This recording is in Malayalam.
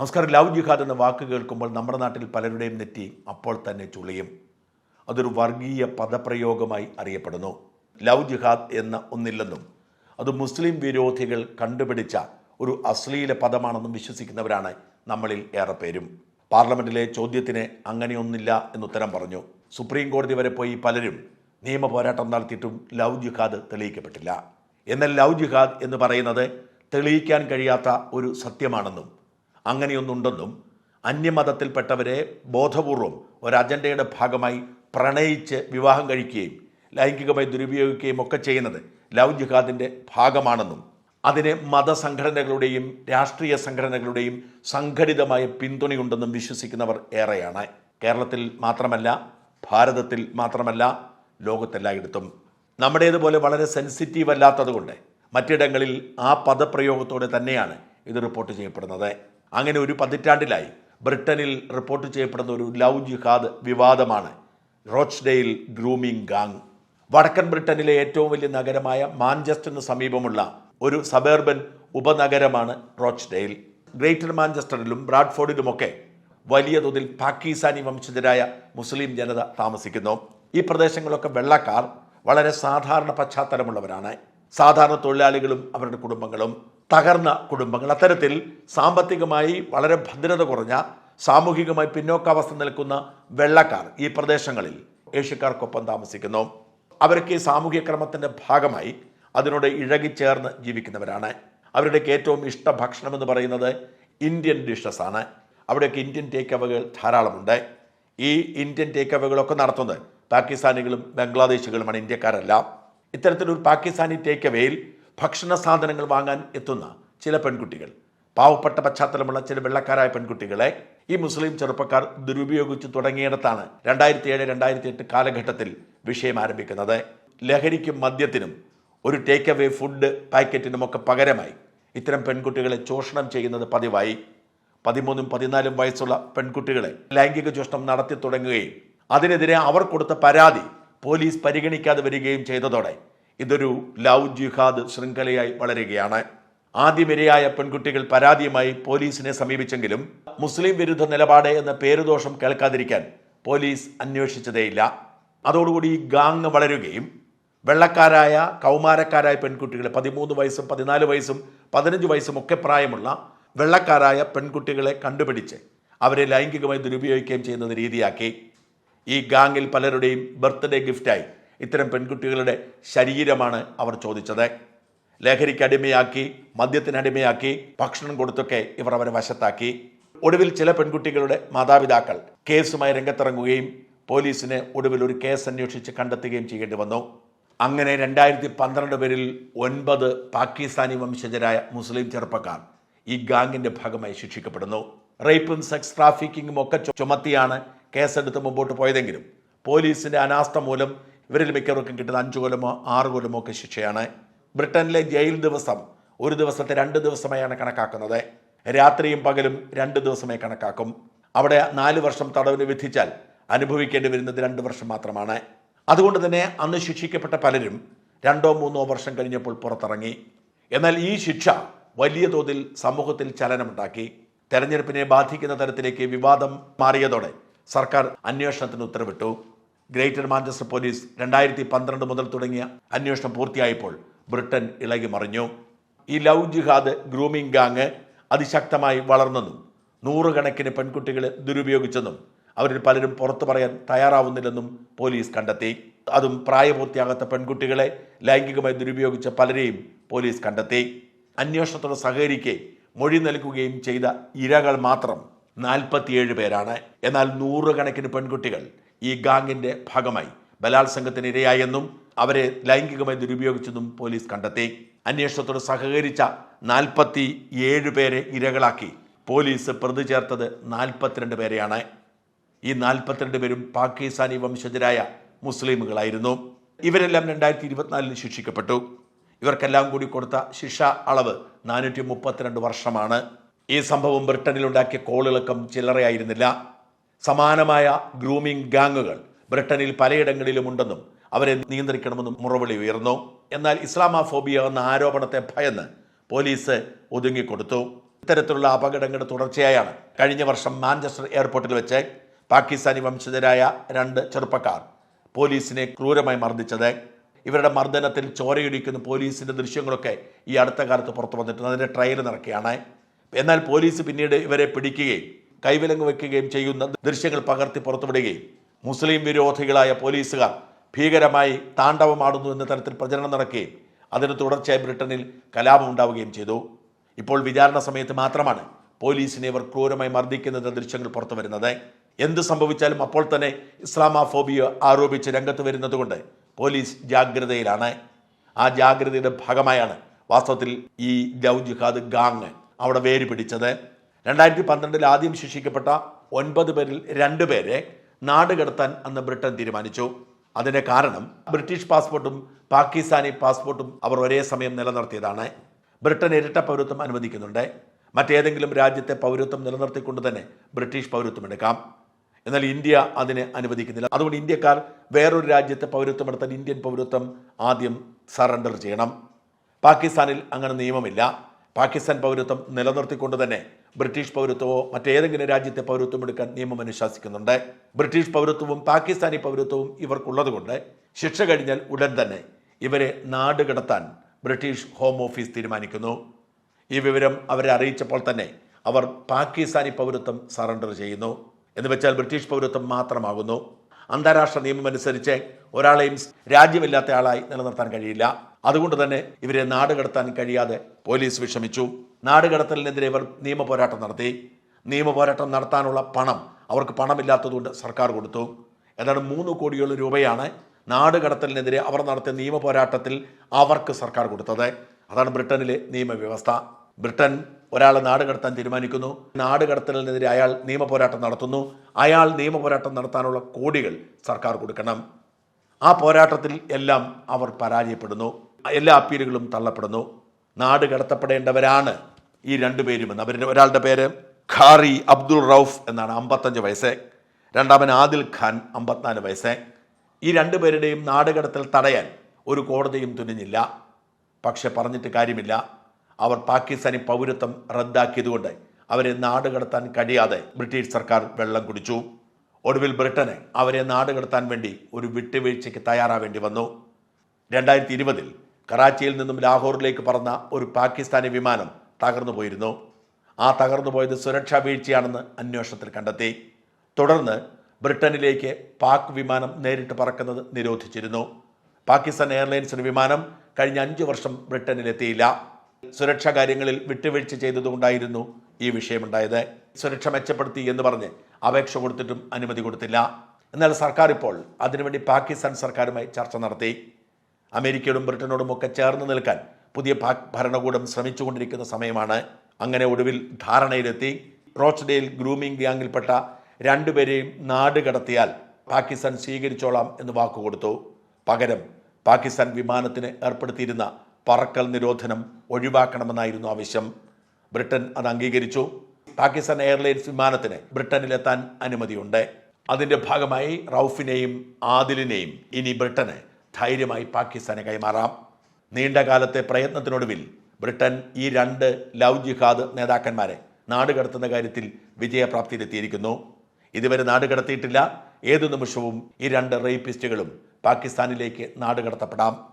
നമസ്കാരം. ലവ് ജിഹാദ് എന്ന വാക്ക് കേൾക്കുമ്പോൾ നമ്മുടെ നാട്ടിൽ പലരുടെയും നെറ്റി അപ്പോൾ തന്നെ ചുളിയും. അതൊരു വർഗീയ പദപ്രയോഗമായി അറിയപ്പെടുന്നു. ലവ് ജിഹാദ് എന്ന ഒന്നില്ലെന്നും അത് മുസ്ലിം വിരോധികൾ കണ്ടുപിടിച്ച ഒരു അശ്ലീല പദമാണെന്നും വിശ്വസിക്കുന്നവരാണ് നമ്മളിൽ ഏറെ പേരും പാർലമെന്റിലെ ചോദ്യത്തിന് അങ്ങനെയൊന്നില്ല എന്നുത്തരം പറഞ്ഞു. സുപ്രീം കോടതി വരെ പോയി പലരും നിയമ പോരാട്ടം നടത്തിയിട്ടും ലവ് ജിഹാദ് തെളിയിക്കപ്പെട്ടില്ല. എന്നാൽ ലവ് ജിഹാദ് എന്ന് പറയുന്നത് തെളിയിക്കാൻ കഴിയാത്ത ഒരു സത്യമാണെന്നും അങ്ങനെയൊന്നുണ്ടെന്നും അന്യമതത്തിൽപ്പെട്ടവരെ ബോധപൂർവം ഒരു അജണ്ടയുടെ ഭാഗമായി പ്രണയിച്ച് വിവാഹം കഴിക്കുകയും ലൈംഗികമായി ദുരുപയോഗിക്കുകയും ഒക്കെ ചെയ്യുന്നത് ലവ് ജിഹാദിന്റെ ഭാഗമാണെന്നും അതിന് മതസംഘടനകളുടെയും രാഷ്ട്രീയ സംഘടനകളുടെയും സംഘടിതമായ പിന്തുണയുണ്ടെന്നും വിശ്വസിക്കുന്നവർ ഏറെയാണ്. കേരളത്തിൽ മാത്രമല്ല ഭാരതത്തിൽ മാത്രമല്ല ലോകത്തെല്ലായിടത്തും. നമ്മുടേതുപോലെ വളരെ സെൻസിറ്റീവ് അല്ലാത്തതുകൊണ്ട് മറ്റിടങ്ങളിൽ ആ പദപ്രയോഗത്തോടെ തന്നെയാണ് ഇത് റിപ്പോർട്ട് ചെയ്യപ്പെടുന്നത്. അങ്ങനെ ഒരു പതിറ്റാണ്ടിലായി ബ്രിട്ടനിൽ റിപ്പോർട്ട് ചെയ്യപ്പെടുന്ന ഒരു ലവ് ജിഹാദ് വിവാദമാണ്. Rochdale grooming gang. വടക്കൻ ബ്രിട്ടനിലെ ഏറ്റവും വലിയ നഗരമായ മാഞ്ചസ്റ്ററിന് സമീപമുള്ള ഒരു സബേർബൻ ഉപനഗരമാണ് റോച്ച്ഡെയിൽ. ഗ്രേറ്റർ മാഞ്ചസ്റ്ററിലും ബ്രാഡ്ഫോർഡിലുമൊക്കെ വലിയ തോതിൽ പാകിസ്ഥാനി വംശജരായ മുസ്ലിം ജനത താമസിക്കുന്നു. ഈ പ്രദേശങ്ങളൊക്കെ വെള്ളക്കാർ വളരെ സാധാരണ പശ്ചാത്തലമുള്ളവരാണ്. സാധാരണ തൊഴിലാളികളും അവരുടെ കുടുംബങ്ങളും. തകർന്ന കുടുംബങ്ങൾ. അത്തരത്തിൽ സാമ്പത്തികമായി വളരെ ഭദ്രത കുറഞ്ഞ സാമൂഹികമായി പിന്നോക്കാവസ്ഥ നിൽക്കുന്ന വെള്ളക്കാർ ഈ പ്രദേശങ്ങളിൽ ഏഷ്യക്കാർക്കൊപ്പം താമസിക്കുന്നു. അവർക്ക് ഈ സാമൂഹ്യ ക്രമത്തിന്റെ ഭാഗമായി അതിനോട് ഇഴകിച്ചേർന്ന് ജീവിക്കുന്നവരാണ്. അവരുടെയൊക്കെ ഏറ്റവും ഇഷ്ട ഭക്ഷണം എന്ന് പറയുന്നത് ഇന്ത്യൻ ഡിഷസ് ആണ്. അവിടെയൊക്കെ ഇന്ത്യൻ ടേക്ക് അവകൾ ധാരാളമുണ്ട്. ഈ ഇന്ത്യൻ ടേക്ക് അവകളൊക്കെ നടത്തുന്നത് പാകിസ്ഥാനികളും ബംഗ്ലാദേശികളുമാണ് ഇന്ത്യക്കാരല്ല. ഇത്തരത്തിലൊരു പാകിസ്ഥാനി ടേക്ക് അവയിൽ ഭക്ഷണ സാധനങ്ങൾ വാങ്ങാൻ എത്തുന്ന ചില പെൺകുട്ടികൾ. പാവപ്പെട്ട പശ്ചാത്തലമുള്ള ചില വെള്ളക്കാരായ പെൺകുട്ടികളെ ഈ മുസ്ലിം ചെറുപ്പക്കാർ ദുരുപയോഗിച്ച് തുടങ്ങിയിടത്താണ് രണ്ടായിരത്തി ഏഴ് രണ്ടായിരത്തി എട്ട് കാലഘട്ടത്തിൽ വിഷയം ആരംഭിക്കുന്നത്. ലഹരിക്കും മദ്യത്തിനും ഒരു ടേക്ക് എവേ ഫുഡ് പാക്കറ്റിനുമൊക്കെ പകരമായി ഇത്തരം പെൺകുട്ടികളെ ചൂഷണം ചെയ്യുന്നത് പതിവായി. പതിമൂന്നും പതിനാലും വയസ്സുള്ള പെൺകുട്ടികളെ ലൈംഗിക ചൂഷണം നടത്തി തുടങ്ങുകയും അതിനെതിരെ അവർ കൊടുത്ത പരാതി പോലീസ് പരിഗണിക്കാതെ വരികയും ചെയ്തതോടെ ഇതൊരു ലവ് ജിഹാദ് ശൃംഖലയായി വളരുകയാണ്. ആദ്യമിരയായ പെൺകുട്ടികൾ പരാതിയുമായി പോലീസിനെ സമീപിച്ചെങ്കിലും മുസ്ലിം വിരുദ്ധ നിലപാട് എന്ന പേരുദോഷം കേൾക്കാതിരിക്കാൻ പോലീസ് അന്വേഷിച്ചതേയില്ല. അതോടുകൂടി ഗാങ് വളരുകയും വെള്ളക്കാരായ കൗമാരക്കാരായ പെൺകുട്ടികളെ പതിമൂന്ന് വയസ്സും പതിനാല് വയസ്സും പതിനഞ്ച് വയസ്സും ഒക്കെ പ്രായമുള്ള വെള്ളക്കാരായ പെൺകുട്ടികളെ കണ്ടുപിടിച്ച് അവരെ ലൈംഗികമായി ദുരുപയോഗിക്കുകയും ചെയ്യുന്ന രീതിയാക്കി. ഈ ഗാങ്ങിൽ പലരുടെയും ബർത്ത്ഡേ ഗിഫ്റ്റായി ഇത്തരം പെൺകുട്ടികളുടെ ശരീരമാണ് അവർ ചോദിച്ചത്. ലഹരിക്ക് അടിമയാക്കി മദ്യത്തിന് അടിമയാക്കി ഭക്ഷണം കൊടുത്തൊക്കെ ഇവർ അവരെ വശത്താക്കി. ഒടുവിൽ ചില പെൺകുട്ടികളുടെ മാതാപിതാക്കൾ കേസുമായി രംഗത്തിറങ്ങുകയും പോലീസിന് ഒടുവിൽ ഒരു കേസ് അന്വേഷിച്ച് കണ്ടെത്തുകയും ചെയ്യേണ്ടി വന്നു. അങ്ങനെ രണ്ടായിരത്തി പന്ത്രണ്ട് പേരിൽ ഒൻപത് പാകിസ്ഥാനി വംശജരായ മുസ്ലിം ചെറുപ്പക്കാർ ഈ ഗാംഗിന്റെ ഭാഗമായി ശിക്ഷിക്കപ്പെടുന്നു. റേപ്പും സെക്സ് ട്രാഫിക്കിങ്ങും ഒക്കെ ചുമത്തിയാണ് കേസെടുത്ത് മുമ്പോട്ട് പോയതെങ്കിലും പോലീസിന്റെ അനാസ്ഥ മൂലം ഇവരിൽ മിക്കവർക്കും കിട്ടുന്ന അഞ്ചു കൊല്ലമോ ആറ് കൊല്ലമോ ഒക്കെ ശിക്ഷയാണ്. ബ്രിട്ടനിലെ ജയിൽ ദിവസം ഒരു ദിവസത്തെ രണ്ട് ദിവസമായാണ് കണക്കാക്കുന്നത്. രാത്രിയും പകലും രണ്ട് ദിവസമായി കണക്കാക്കും. അവിടെ നാല് വർഷം തടവിന് വിധിച്ചാൽ അനുഭവിക്കേണ്ടി വരുന്നത് രണ്ട് വർഷം മാത്രമാണ്. അതുകൊണ്ട് തന്നെ അന്ന് ശിക്ഷിക്കപ്പെട്ട പലരും രണ്ടോ മൂന്നോ വർഷം കഴിഞ്ഞപ്പോൾ പുറത്തിറങ്ങി. എന്നാൽ ഈ ശിക്ഷ വലിയ തോതിൽ സമൂഹത്തിൽ ചലനമുണ്ടാക്കി. തെരഞ്ഞെടുപ്പിനെ ബാധിക്കുന്ന തരത്തിലേക്ക് വിവാദം മാറിയതോടെ സർക്കാർ അന്വേഷണത്തിന് ഉത്തരവിട്ടു. ഗ്രേറ്റർ മാഞ്ചസ്റ്റർ പോലീസ് രണ്ടായിരത്തി പന്ത്രണ്ട് മുതൽ തുടങ്ങിയ അന്വേഷണം പൂർത്തിയായപ്പോൾ ബ്രിട്ടൻ ഇളകി മറിഞ്ഞു. ഈ ലവ് ജിഹാദ് ഗ്രൂമിംഗ് ഗാങ് അതിശക്തമായി വളർന്നെന്നും നൂറുകണക്കിന് പെൺകുട്ടികളെ ദുരുപയോഗിച്ചെന്നും അവരിൽ പലരും പുറത്തു പറയാൻ തയ്യാറാവുന്നില്ലെന്നും പോലീസ് കണ്ടെത്തി. അതും പ്രായപൂർത്തിയാകാത്ത പെൺകുട്ടികളെ ലൈംഗികമായി ദുരുപയോഗിച്ച പലരെയും പോലീസ് കണ്ടെത്തി. അന്വേഷണത്തോട് സഹകരിക്കുകയും മൊഴി നൽകുകയും ചെയ്ത ഇരകൾ മാത്രം നാൽപ്പത്തിയേഴ് പേരാണ്. എന്നാൽ നൂറുകണക്കിന് പെൺകുട്ടികൾ ഈ ഗാങ്ങിന്റെ ഭാഗമായി ബലാത്സംഗത്തിന് ഇരയായെന്നും അവരെ ലൈംഗികമായി ദുരുപയോഗിച്ചെന്നും പോലീസ് കണ്ടെത്തി. അന്വേഷണത്തോട് സഹകരിച്ച നാൽപ്പത്തി ഏഴ് പേരെ ഇരകളാക്കി. പോലീസ് പ്രതി ചേർത്തത് നാൽപ്പത്തിരണ്ട് പേരെയാണ്. ഈ നാൽപ്പത്തിരണ്ട് പേരും പാകിസ്ഥാനി വംശജരായ മുസ്ലിമുകളായിരുന്നു. ഇവരെല്ലാം രണ്ടായിരത്തി ഇരുപത്തിനാലിൽ ശിക്ഷിക്കപ്പെട്ടു. ഇവർക്കെല്ലാം കൂടി കൊടുത്ത ശിക്ഷ അളവ് നാനൂറ്റി മുപ്പത്തിരണ്ട് വർഷമാണ്. ഈ സംഭവം ബ്രിട്ടനിലുണ്ടാക്കിയ കോളിളക്കം ചില്ലറയായിരുന്നില്ല. സമാനമായ ഗ്രൂമിംഗ് ഗാങ്ങുകൾ ബ്രിട്ടനിൽ പലയിടങ്ങളിലും ഉണ്ടെന്നും അവരെ നിയന്ത്രിക്കണമെന്നും മുറവിളി ഉയർന്നു. എന്നാൽ ഇസ്ലാമാഫോബിയ എന്ന ആരോപണത്തെ ഭയന്ന് പോലീസ് ഒതുങ്ങിക്കൊടുത്തു. ഇത്തരത്തിലുള്ള അപകടങ്ങളുടെ തുടർച്ചയായാണ് കഴിഞ്ഞ വർഷം മാഞ്ചസ്റ്റർ എയർപോർട്ടിൽ വെച്ച് പാകിസ്ഥാനി വംശജരായ രണ്ട് ചെറുപ്പക്കാർ പോലീസിനെ ക്രൂരമായി മർദ്ദിച്ചത്. ഇവരുടെ മർദ്ദനത്തിൽ ചോരയൊലിക്കുന്ന പോലീസിന്റെ ദൃശ്യങ്ങളൊക്കെ ഈ അടുത്ത കാലത്ത് പുറത്തു വന്നിട്ടുണ്ട് അതിന്റെ ട്രയൽ നടക്കുകയാണ്. എന്നാൽ പോലീസ് പിന്നീട് ഇവരെ പിടിക്കുകയും കൈവിലങ്ങ് വെക്കുകയും ചെയ്യുന്ന ദൃശ്യങ്ങൾ പകർത്തി പുറത്തുവിടുകയും മുസ്ലിം വിരോധികളായ പോലീസുകാർ ഭീകരമായി താണ്ഡവമാടുന്നു എന്ന തരത്തിൽ പ്രചരണം നടക്കുകയും അതിന് തുടർച്ചയായി ബ്രിട്ടനിൽ കലാപം ഉണ്ടാവുകയും ചെയ്തു. ഇപ്പോൾ വിചാരണ സമയത്ത് മാത്രമാണ് പോലീസിനെ ഇവർ ക്രൂരമായി മർദ്ദിക്കുന്നത് ദൃശ്യങ്ങൾ പുറത്തു വരുന്നത് എന്ത് സംഭവിച്ചാലും അപ്പോൾ തന്നെ ഇസ്ലാമാഫോബിയ ആരോപിച്ച് രംഗത്ത് വരുന്നതുകൊണ്ട് പോലീസ് ജാഗ്രതയിലാണ്. ആ ജാഗ്രതയുടെ ഭാഗമായാണ് വാസ്തവത്തിൽ ഈ ലവ് ജിഹാദ് ഗാങ് അവിടെ വേര് പിടിച്ചത് രണ്ടായിരത്തി പന്ത്രണ്ടിൽ ആദ്യം ശിക്ഷിക്കപ്പെട്ട ഒൻപത് പേരിൽ രണ്ടു പേരെ നാട് കടത്താൻ അന്ന് ബ്രിട്ടൻ തീരുമാനിച്ചു. അതിന്റെ കാരണം ബ്രിട്ടീഷ് പാസ്പോർട്ടും പാകിസ്ഥാനി പാസ്പോർട്ടും അവർ ഒരേ സമയം നിലനിർത്തിയതാണ്. ബ്രിട്ടൻ ഇരട്ട പൗരത്വം അനുവദിക്കുന്നുണ്ട്. മറ്റേതെങ്കിലും രാജ്യത്തെ പൗരത്വം നിലനിർത്തിക്കൊണ്ട് തന്നെ ബ്രിട്ടീഷ് പൗരത്വം എടുക്കാം. എന്നാൽ ഇന്ത്യ അതിന് അനുവദിക്കുന്നില്ല. അതുകൊണ്ട് ഇന്ത്യക്കാർ വേറൊരു രാജ്യത്തെ പൗരത്വം എടുത്താൽ ഇന്ത്യൻ പൗരത്വം ആദ്യം സറണ്ടർ ചെയ്യണം. പാകിസ്ഥാനിൽ അങ്ങനെ നിയമമില്ല. പാകിസ്ഥാൻ പൗരത്വം നിലനിർത്തിക്കൊണ്ട് തന്നെ ബ്രിട്ടീഷ് പൗരത്വമോ മറ്റേതെങ്കിലും രാജ്യത്തെ പൗരത്വം എടുക്കാൻ നിയമം അനുശാസിക്കുന്നുണ്ട്. ബ്രിട്ടീഷ് പൗരത്വവും പാകിസ്ഥാനി പൗരത്വവും ഇവർക്കുള്ളതുകൊണ്ട് ശിക്ഷ കഴിഞ്ഞാൽ ഉടൻ തന്നെ ഇവരെ നാട് കടത്താൻ ബ്രിട്ടീഷ് ഹോം ഓഫീസ് തീരുമാനിക്കുന്നു. ഈ വിവരം അവരെ അറിയിച്ചപ്പോൾ തന്നെ അവർ പാകിസ്ഥാനി പൗരത്വം സറണ്ടർ ചെയ്യുന്നു എന്ന് വെച്ചാൽ ബ്രിട്ടീഷ് പൗരത്വം മാത്രമാകുന്നു. അന്താരാഷ്ട്ര നിയമം അനുസരിച്ച് ഒരാളെയും രാജ്യമില്ലാത്ത ആളായി നിലനിർത്താൻ കഴിയില്ല. അതുകൊണ്ട് തന്നെ ഇവരെ നാടുകടത്താൻ കഴിയാതെ പോലീസ് വിഷമിച്ചു. നാടുകടത്തലിനെതിരെ ഇവർ നിയമ പോരാട്ടം നടത്തി. നിയമ പോരാട്ടം നടത്താനുള്ള പണം അവർക്ക് പണമില്ലാത്തതുകൊണ്ട് സർക്കാർ കൊടുത്തു. ഏതാണ്ട് മൂന്ന് കോടിയോളം രൂപയാണ് നാട് കടത്തലിനെതിരെ അവർ നടത്തിയ നിയമ പോരാട്ടത്തിൽ അവർക്ക് സർക്കാർ കൊടുത്തത്. അതാണ് ബ്രിട്ടനിലെ നിയമവ്യവസ്ഥ. ബ്രിട്ടൻ ഒരാളെ നാട് കടത്താൻ തീരുമാനിക്കുന്നു. നാട് കടത്തലിനെതിരെ അയാൾ നിയമ പോരാട്ടം നടത്തുന്നു. അയാൾ നിയമ പോരാട്ടം നടത്താനുള്ള കോടികൾ സർക്കാർ കൊടുക്കണം. ആ പോരാട്ടത്തിൽ എല്ലാം അവർ പരാജയപ്പെടുന്നു. എല്ലാ അപ്പീലുകളും തള്ളപ്പെടുന്നു. നാട് കടത്തപ്പെടേണ്ടവരാണ് ഈ രണ്ടുപേരുമെന്ന് അവരുടെ ഒരാളുടെ പേര് ഖാറി അബ്ദുൾ റൌഫ് എന്നാണ് അമ്പത്തഞ്ച് വയസ്സ്. രണ്ടാമൻ ആദിൽ ഖാൻ അമ്പത്തിനാല് വയസ്സ്. ഈ രണ്ടുപേരുടെയും നാട് കടത്തൽ തടയാൻ ഒരു കോടതിയും തുനിഞ്ഞില്ല. പക്ഷെ പറഞ്ഞിട്ട് കാര്യമില്ല. അവർ പാകിസ്ഥാനി പൗരത്വം റദ്ദാക്കിയതുകൊണ്ട് അവരെ നാട് കടത്താൻ കഴിയാതെ ബ്രിട്ടീഷ് സർക്കാർ വെള്ളം കുടിച്ചു. ഒടുവിൽ ബ്രിട്ടനെ അവരെ നാട് കടത്താൻ വേണ്ടി ഒരു വിട്ടുവീഴ്ചയ്ക്ക് തയ്യാറാവേണ്ടി വന്നു. രണ്ടായിരത്തി ഇരുപതിൽ കറാച്ചിയിൽ നിന്നും ലാഹോറിലേക്ക് പറന്ന ഒരു പാകിസ്ഥാനി വിമാനം തകർന്നു പോയിരുന്നു. ആ തകർന്നു പോയത് സുരക്ഷാ വീഴ്ചയാണെന്ന് അന്വേഷണത്തിൽ കണ്ടെത്തി. തുടർന്ന് ബ്രിട്ടനിലേക്ക് പാക് വിമാനം നേരിട്ട് പറക്കുന്നത് നിരോധിച്ചിരുന്നു. പാകിസ്ഥാൻ എയർലൈൻസിന്റെ വിമാനം കഴിഞ്ഞ അഞ്ചു വർഷം ബ്രിട്ടനിലെത്തിയില്ല. സുരക്ഷാ കാര്യങ്ങളിൽ വിട്ടുവീഴ്ച ചെയ്തതുകൊണ്ടായിരുന്നു ഈ വിഷയമുണ്ടായത്. സുരക്ഷ മെച്ചപ്പെടുത്തി എന്ന് പറഞ്ഞ് അപേക്ഷ കൊടുത്തിട്ടും അനുമതി കൊടുത്തില്ല. എന്നാൽ സർക്കാർ ഇപ്പോൾ അതിനുവേണ്ടി പാകിസ്ഥാൻ സർക്കാരുമായി ചർച്ച നടത്തി. അമേരിക്കയോടും ബ്രിട്ടനോടും ഒക്കെ ചേർന്ന് നിൽക്കാൻ പുതിയ പാക് ഭരണകൂടം ശ്രമിച്ചുകൊണ്ടിരിക്കുന്ന സമയമാണ്. അങ്ങനെ ഒടുവിൽ ധാരണയിലെത്തി. റോച്ച്ഡെയിൽ ഗ്രൂമിംഗ് ഗ്യാങ്ങിൽപ്പെട്ട രണ്ടുപേരെയും നാട് കടത്തിയാൽ പാകിസ്ഥാൻ സ്വീകരിച്ചോളാം എന്ന് വാക്കുകൊടുത്തു. പകരം പാകിസ്ഥാൻ വിമാനത്തിന് ഏർപ്പെടുത്തിയിരുന്ന പറക്കൽ നിരോധനം ഒഴിവാക്കണമെന്നായിരുന്നു ആവശ്യം. ബ്രിട്ടൻ അത് അംഗീകരിച്ചു. പാകിസ്ഥാൻ എയർലൈൻസ് വിമാനത്തിന് ബ്രിട്ടനിലെത്താൻ അനുമതിയുണ്ട്. അതിന്റെ ഭാഗമായി റൌഫിനെയും ആദിലിനെയും ഇനി ബ്രിട്ടന് ധൈര്യമായി പാകിസ്ഥാനെ കൈമാറാം. നീണ്ടകാലത്തെ പ്രയത്നത്തിനൊടുവിൽ ബ്രിട്ടൻ ഈ രണ്ട് ലവ് ജിഹാദ് നേതാക്കന്മാരെ നാടുകടത്തുന്ന കാര്യത്തിൽ വിജയപ്രാപ്തിയിലെത്തിയിരിക്കുന്നു. ഇതുവരെ നാടുകടത്തിയിട്ടില്ല ഏതു നിമിഷവും ഈ രണ്ട് റേപ്പിസ്റ്റുകളും പാകിസ്ഥാനിലേക്ക് നാട് കടത്തപ്പെടാം.